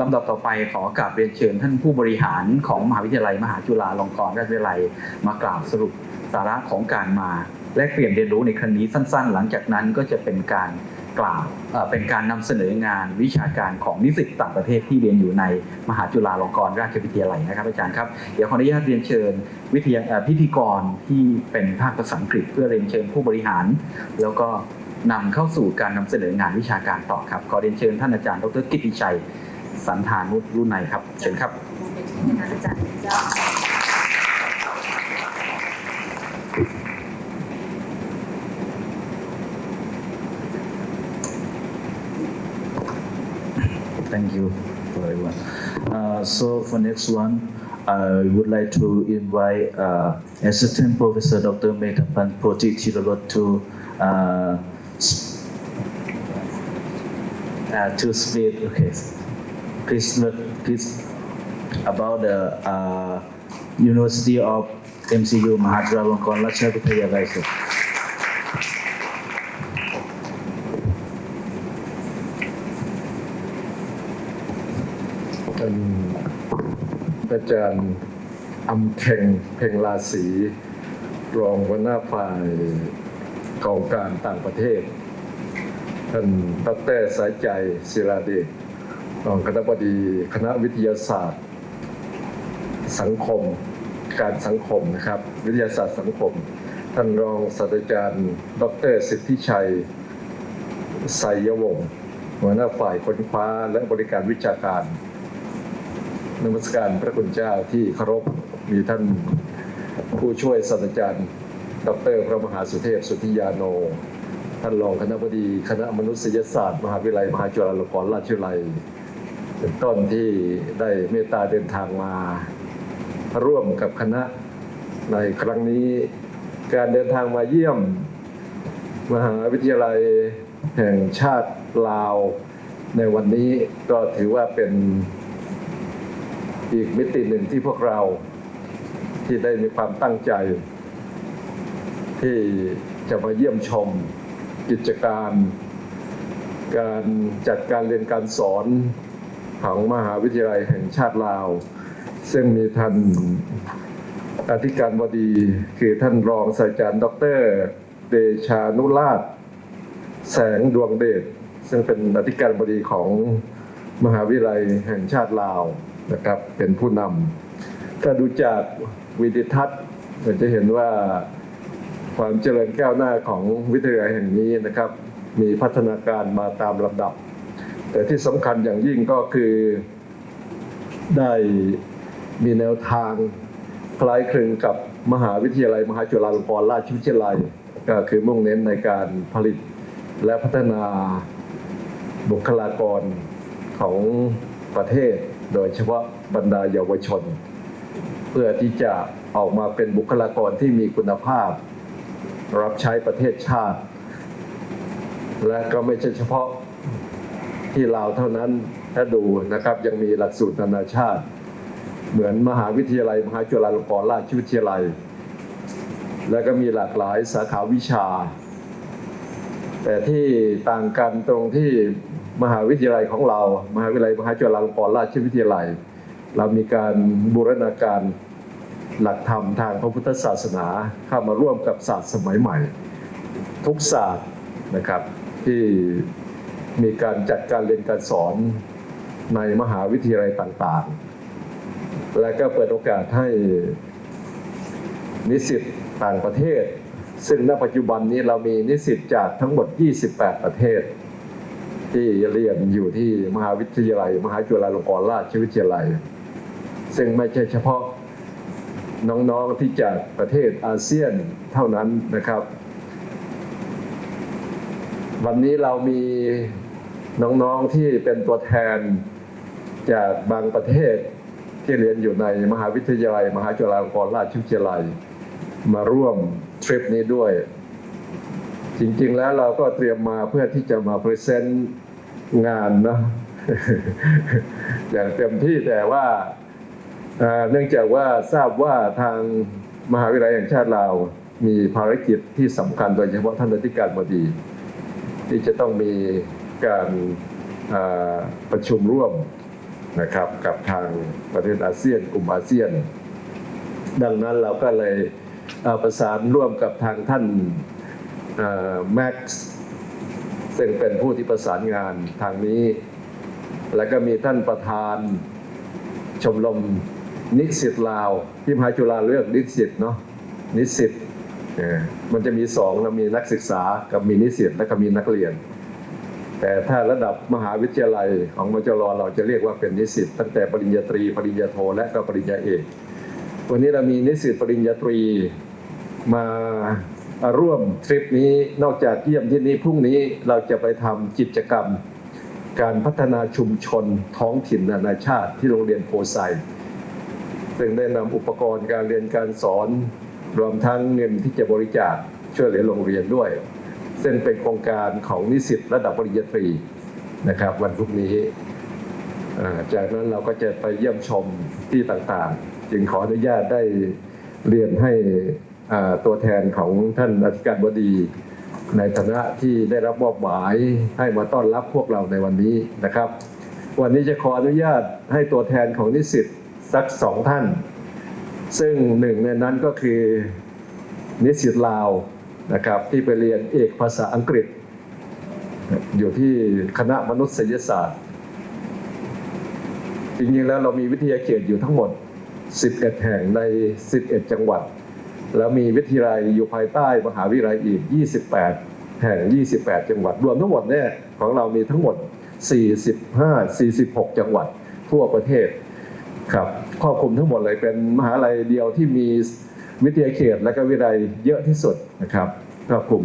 ลำดับต่อไปขอกราบเรียนเชิญท่านผู้บริหารของมหาวิทยาลัย มหาจุฬาลงกรณราชวิทยาลัย มากล่าวสรุปสาระของการมาแลกเปลี่ยนเรียนรู้ในครั้งนี้สั้น ๆ หลังจากนั้นก็จะเป็นการกล่าวเป็นการนำเสนองานวิชาการของนิสิตต่างประเทศที่เรียนอยู่ในมหาจุฬาลงกรณราชวิทยาลัยนะครับอาจารย์ครับเดี๋ยวขออนุญาตเรียนเชิญวิทยาพิธีกรที่เป็นภาคภาษาอังกฤษ เพื่อเรียนเชิญผู้บริหาร แล้วก็นำเข้าสู่การนำเสนองานวิชาการต่อครับขอเรียนเชิญท่านอาจารย์ ดรกิติชัย สันธานุรุ่นในครับ เชิญครับนะคะอาจารย์เจ้า Thank you for everyone. Uh, so for next one, I would like to invite uh, Assistant Professor Dr. Metapan Poti Chirolot to uh, s- uh, to speak. Okay, please look please about the uh, University of MCU Mahachulalongkorn Ratchavidyalaya. sir. ท่านอาจารย์อำเพ็งเพ็งราศีรองหัวหน้าฝ่ายกองการต่างประเทศ ท่านดรสายใจศิลาเดช รองคณะบดีคณะวิทยาศาสตร์ สังคม การสังคมนะครับ วิทยาศาสตร์สังคม ท่านรองศาสตราจารย์ ดรสิทธิชัยไสยวงศ์หัวหน้าฝ่ายค้นคว้าและบริการวิชาการนมัสการพระคุณเจ้าที่เคารพมีท่านผู้ช่วยศาสตราจารย์ ดรพระมหาสุเทพสุธิยาโน ท่านรองคณะบดี คณะมนุษยศาสตร์ มหาวิทยาลัยมหาจุฬาลงกรณราชวิทยาลัย เป็นต้นที่ได้เมตตาเดินทางมา ร่วมกับคณะในครั้งนี้การเดินทางมาเยี่ยม มหาวิทยาลัยแห่งชาติลาว ในวันนี้ก็ถือว่าเป็นอีกมิติหนึ่งที่พวกเราที่ได้มีความตั้งใจ ที่จะมาเยี่ยมชมกิจการ การจัดการเรียนการสอน ของมหาวิทยาลัยแห่งชาติลาว ซึ่งมีท่านอธิการบดีคือท่านรองศาสตราจารย์ดรเดชานุราช แสงดวงเดชซึ่งเป็นอธิการบดีของมหาวิทยาลัยแห่งชาติลาวนะครับ เป็นผู้นำถ้าดูจากวิดิทัศน์เราจะเห็นว่าความเจริญก้าวหน้าของวิทยาลัยแห่งนี้นะครับ มีพัฒนาการมาตามลำดับ แต่ที่สำคัญอย่างยิ่งก็คือได้มีแนวทางคล้ายคลึงกับมหาวิทยาลัย มหาจุฬาลงกรณราชวิทยาลัย ก็คือมุ่งเน้นในการผลิตและพัฒนาบุคลากรของประเทศ โดยเฉพาะบรรดาเยาวชน เพื่อที่จะออกมาเป็นบุคลากรที่มีคุณภาพ รับใช้ประเทศชาติ และก็ไม่ใช่เฉพาะ ที่ลาวเท่านั้นถ้าดูนะครับยังมีหลักสูตรนานาชาติ เหมือนมหาวิทยาลัย มหาจุฬาลงกรณราชวิทยาลัย และก็มีหลากหลายสาขาวิชา แต่ที่ต่างกันตรงที่มหาวิทยาลัยของเรา มหาวิทยาลัยมหาจุฬาลงกรณราชวิทยาลัย เรามีการบูรณาการหลักธรรมทางพระพุทธศาสนาเข้ามาร่วมกับศาสตร์สมัยใหม่ ทุกศาสตร์นะครับที่ มีการจัดการเรียนการสอนในมหาวิทยาลัยต่างๆ และก็เปิดโอกาสให้นิสิตต่างประเทศ ซึ่งณปัจจุบันนี้เรามีนิสิตจากทั้งหมด 28 ประเทศ ที่เรียนอยู่ที่มหาวิทยาลัย มหาจุฬาลงกรณราชวิทยาลัย ซึ่งไม่ใช่เฉพาะน้องๆที่จากประเทศอาเซียนเท่านั้นนะครับ วันนี้เรามี น้องๆที่เป็นตัวแทนจากบางประเทศที่เรียนอยู่ในมหาวิทยาลัย มหาจุฬาลงกรณราชวิทยาลัย มาร่วมทริปนี้ด้วย จริงๆแล้วเราก็เตรียมมาเพื่อที่จะมาพรีเซนต์งานนะอย่างเต็มที่แต่ว่าเนื่องจากว่าทราบว่าทางมหาวิทยาลัยแห่งชาติลาวมีภารกิจที่สำคัญโดยเฉพาะท่านอธิการบดี ที่จะต้องมี การประชุมร่วมนะครับกับทางประเทศอาเซียนกลุ่มอาเซียน ดังนั้นเราก็เลยเประสานร่วมกับทางท่านแม็กซ์ซึ่งเป็นผู้ที่ประสานงานทางนี้ แล้วก็มีท่านประธานชมรมนิสิตลาวที่มหาจุฬาเลือกนิสิตเนาะนิสิตมันจะมีสองนะมีนักศึกษากับมีนิสิตแล้วก็มีนักเรียน แต่ถ้าระดับมหาวิทยาลัยของมจรเราจะเรียกว่าเป็นนิสิตตั้งแต่ปริญญาตรี ปริญญาโทและก็ปริญญาเอก วันนี้เรามีนิสิตปริญญาตรีมาร่วมทริปนี้นอกจากเยี่ยมที่นี้พรุ่งนี้เราจะไปทำกิจกรรม การพัฒนาชุมชนท้องถิ่นนานาชาติที่โรงเรียนโพไซซึ่งได้นำอุปกรณ์การเรียนการสอน รวมทั้งเงินที่จะบริจาคช่วยเหลือโรงเรียนด้วย ซึ่งเป็นโครงการของนิสิตระดับปริญญาตรีนะครับ วันพรุ่งนี้ จากนั้นเราก็จะไปเยี่ยมชมที่ต่างๆ จึงขออนุญาตได้เรียนให้ตัวแทนของท่านอธิการบดี ในฐานะที่ได้รับมอบหมายให้มาต้อนรับพวกเราในวันนี้นะครับ วันนี้จะขออนุญาตให้ตัวแทนของนิสิตสักสองท่าน ซึ่งหนึ่งในนั้นก็คือนิสิตลาว นะครับที่ไปเรียนเอกภาษาอังกฤษ อยู่ที่คณะมนุษยศาสตร์ จริงๆแล้วเรามีวิทยาเขตอยู่ทั้งหมด 11 แห่งใน 11 จังหวัด แล้วมีวิทยาลัยอยู่ภายใต้มหาวิทยาลัยอีก 28 แห่ง 28 จังหวัด รวมทั้งหมดเนี่ยของเรามีทั้งหมด 45 46 จังหวัดทั่วประเทศครับครอบคลุมทั้งหมดเลยเป็นมหาลัยเดียวที่มี วิทยาเขตและก็วิทยาลัยเยอะที่สุดนะครับครอบคลุม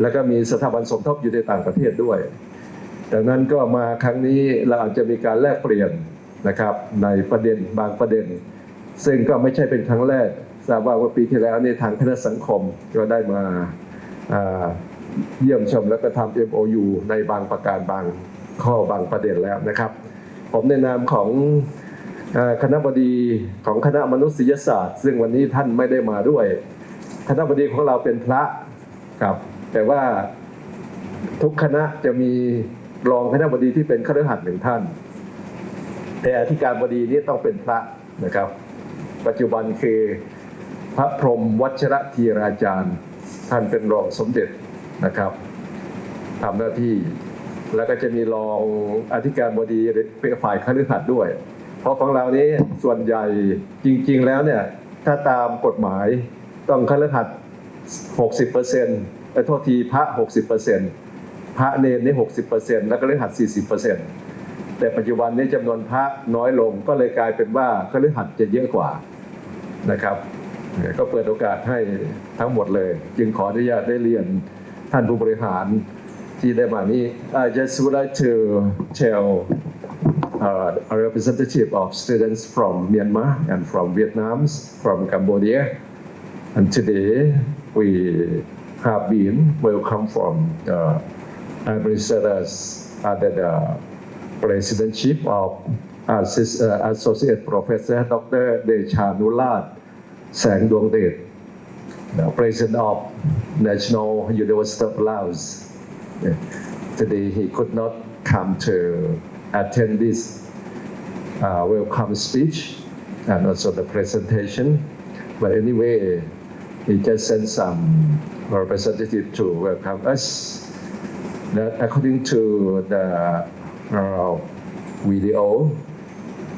แล้วก็มีสถาบันสมทบอยู่ในต่างประเทศด้วย ดังนั้นก็มาครั้งนี้เราอาจจะมีการแลกเปลี่ยนนะครับในประเด็นบางประเด็น ซึ่งก็ไม่ใช่เป็นครั้งแรกทราบว่าเมื่อปีที่แล้วในทางคณะสังคมก็ได้มาเยี่ยมชมแล้วก็ทำ MOU ในบางประการบางข้อบางประเด็นแล้วนะครับ ผมในนามของ คณะบดีของคณะมนุษยศาสตร์ ซึ่งวันนี้ท่านไม่ได้มาด้วย คณะบดีของเราเป็นพระครับ แต่ว่าทุกคณะจะมีรองคณะบดีที่เป็นคฤหัสถ์หนึ่งท่าน แต่อธิการบดีนี้ต้องเป็นพระนะครับ ปัจจุบันคือพระพรหมวัชระธีราจารย์ ท่านเป็นรองสมเด็จนะครับทำหน้าที่แล้วก็จะมีรองอธิการบดีเป็นฝ่ายคฤหัสถ์ด้วย เพราะของเรานี้ส่วนใหญ่จริง ๆ แล้วเนี่ยถ้าตามกฎหมายต้องคฤหัสถ์60เปอร์เซ็นต์โทษทีพระ 60เปอร์เซ็นต์พระเนรนี่60เปอร์เซ็นต์แล้วก็คฤหัสถ์40เปอร์เซ็นต์แต่ปัจจุบันนี้จำนวนพระน้อยลงก็เลยกลายเป็นว่าคฤหัสถ์จะเยอะกว่านะครับ ก็เปิดโอกาสให้ทั้งหมดเลย จึงขออนุญาตได้เรียนท่านผู้บริหารที่ได้มานี้ I just would like to tell uh, a representative of students from Myanmar and from Vietnam, from Cambodia. And today we have been welcome from the ambassadors under the presidentship of uh, Associate Professor Dr. Decha Nulat Sang Duong Det, the President of National University of Laos. Today he could not come to attend this uh, welcome speech and also the presentation. But anyway, he just sent some representative to welcome us. That according to the uh, video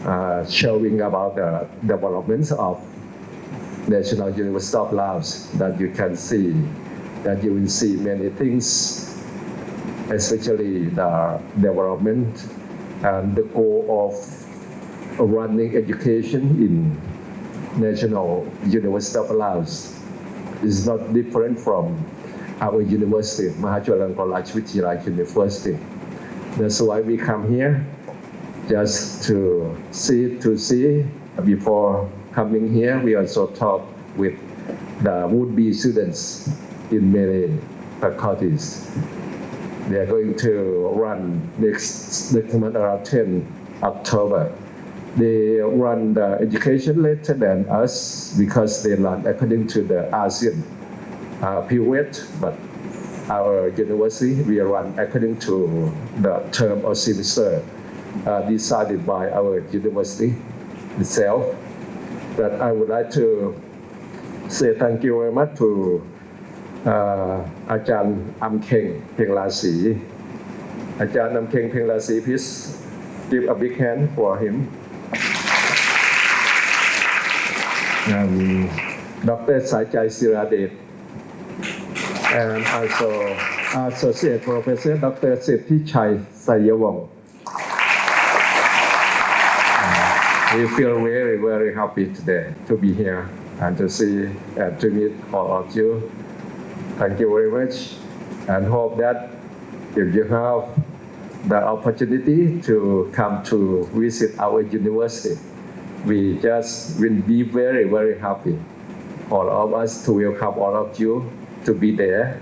uh, showing about the developments of National University of Laos, that you can see that you will see many things especially the development and the goal of running education in National University of Laos is not different from our university, Mahachulalongkorn Rajvichyalayat University. That's why we come here just to see to see before coming here we also talk with the would-be students in many faculties they are going to run next next month around 10 October. They run the education later than us because they run according to the ASEAN uh, period, but our university we run according to the term or semester. uh, decided by our university itself. But I would like to say thank you very much to อาจารย์อัมเคงเพียงราศีอาจารย์อัมเคงเพียงราศี please give a big hand for him um, Dr. สายใจศิราเดช and also Associate Professor Dr. สิทธิชัยไสยวงศ์ We feel very, very happy today to be here and to see and to meet all of you. Thank you very much and hope that if you have the opportunity to come to visit our university, we just will be very, very happy. All of us to welcome all of you to be there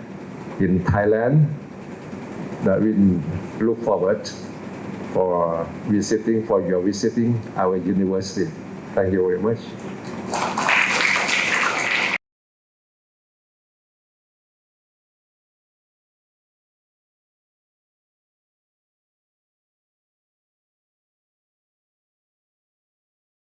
in Thailand. That we look forward for visiting, for your visiting our university. Thank you very much.